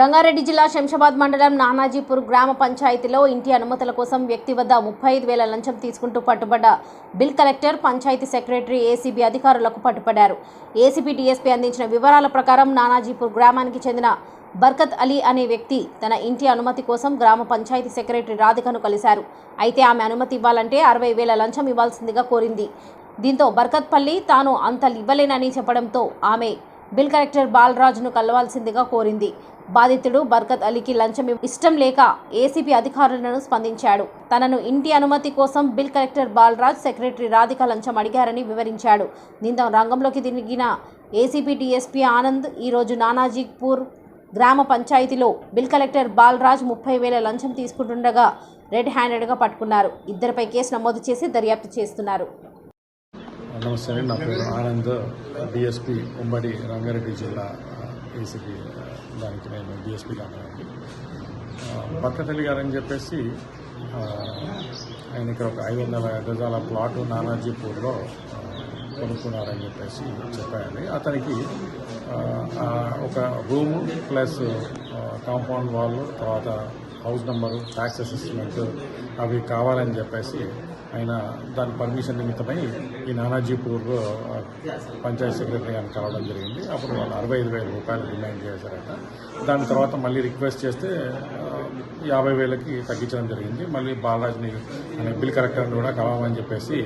రంగారెడ్డి జిల్లా శంషాబాద్ మండలం నానాజీపూర్ గ్రామ పంచాయతీలో ఇంటి అనుమతుల కోసం వ్యక్తి వద్ద ముప్పై ఐదు వేల లంచం తీసుకుంటూ పట్టుబడ్డ bill collector panchayat secretary ACB అధికారులకు పట్టుపడ్డారు ఏసీబీ డీఎస్పీ అందించిన వివరాల ప్రకారం నానాజీపూర్ గ్రామానికి చెందిన బర్కత్ అలీ అనే వ్యక్తి తన ఇంటి అనుమతి కోసం గ్రామ పంచాయతీ సెక్రటరీ రాధికను కలిశారు. అయితే ఆమె అనుమతి ఇవ్వాలంటే అరవై వేల లంచం ఇవ్వాల్సిందిగా కోరింది. దీంతో బర్కత్పల్లి తాను అంత ఇవ్వలేనని చెప్పడంతో ఆమె బిల్ కలెక్టర్ బాలరాజును కలవాల్సిందిగా కోరింది. బాధితుడు బర్కత్ అలీకి లంచం ఇష్టం లేక ఏసీపీ అధికారులను స్పందించాడు. తనను ఇంటి అనుమతి కోసం bill collector Balaraj secretary Radhika లంచం అడిగారని వివరించాడు. నిందం రంగంలోకి దిగిన ఏసీపీ డీఎస్పీ ఆనంద్ ఈరోజు నానాజీపూర్ గ్రామ పంచాయతీలో బిల్ కలెక్టర్ బాలరాజ్ ముప్పై వేల లంచం తీసుకుంటుండగా రెడ్ హ్యాండెడ్గా పట్టుకున్నారు. ఇద్దరిపై కేసు నమోదు చేసి దర్యాప్తు చేస్తున్నారు. నమస్తే అండి. నా పేరు ఆనంద్. డిఎస్పి ఉమ్మడి రంగారెడ్డి జిల్లా ఏసీపీ దానికి నేను డిఎస్పీ కానండి బక్కతల్లి గారు అని చెప్పేసి ఆయన ఇక్కడ ఒక ఐదు వందల గజాల ప్లాట్ నానాజీపూర్లో కొనుక్కున్నారని చెప్పేసి చెప్పారండి. అతనికి ఒక రూము ప్లస్ కాంపౌండ్ వాల్ తర్వాత హౌస్ నెంబరు ట్యాక్స్ అసెస్మెంట్ అవి కావాలని చెప్పేసి ఆయన దాని పర్మిషన్ నిమిత్తమై ఈ నానాజీపూర్ పంచాయత్ సెక్రటరీ ఆయన కలవడం జరిగింది. అప్పుడు వాళ్ళు అరవై ఐదు వేల రూపాయలు డిమాండ్ చేశారట. దాని తర్వాత మళ్ళీ రిక్వెస్ట్ చేస్తే యాభై వేలకి తగ్గించడం జరిగింది. మళ్ళీ బాలరాజ్ని అనే బిల్ కలెక్టర్ని కూడా కలవమని చెప్పేసి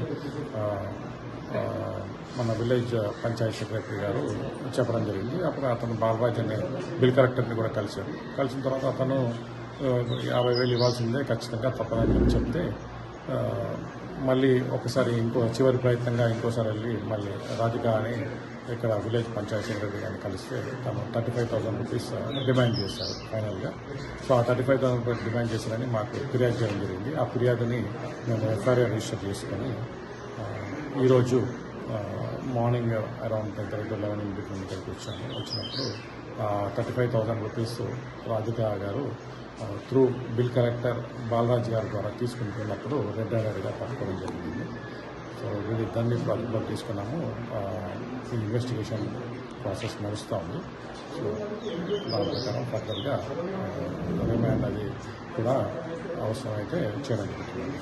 మన విలేజ్ పంచాయత్ సెక్రటరీ గారు చెప్పడం జరిగింది. అప్పుడు అతను బాలరాజ్ అనే బిల్ కలెక్టర్ని కూడా కలిశారు. కలిసిన తర్వాత అతను యాభై వేలు ఇవ్వాల్సిందే ఖచ్చితంగా తప్పదని చెప్తే మళ్ళీ ఒకసారి ఇంకో చివరి ప్రయత్నంగా ఇంకోసారి వెళ్ళి మళ్ళీ రాధిక అని ఇక్కడ విలేజ్ పంచాయత్ సెక్రటరీ గారిని కలిస్తే తను thirty five thousand rupees demand చేశారు ఫైనల్గా. సో ఆ thirty five thousand rupees demand చేశారని మాకు ఫిర్యాదు చేయడం జరిగింది. ఆ ఫిర్యాదుని మేము ఎఫ్ఐఆర్ రిజిస్టర్ చేసుకొని ఈరోజు morning around ten thirty eleven ఇంటికి వచ్చాము. వచ్చినప్పుడు thirty five thousand rupees Radhika గారు త్రూ బిల్ కలెక్టర్ బాలరాజ్ గారి ద్వారా తీసుకుంటున్నప్పుడు రెడ్ హ్యాండెడ్గా పట్టుకోవడం జరిగింది. సో వీళ్ళిద్దరిని ఇప్పుడు అదుపులో తీసుకున్నాము. ఈ ఇన్వెస్టిగేషన్ ప్రాసెస్ నడుస్తూ ఉంది. సో దాని ప్రకారం ఫర్దర్గా రిమాండ్ అది కూడా అవసరమైతే చేయడం జరుగుతుంది.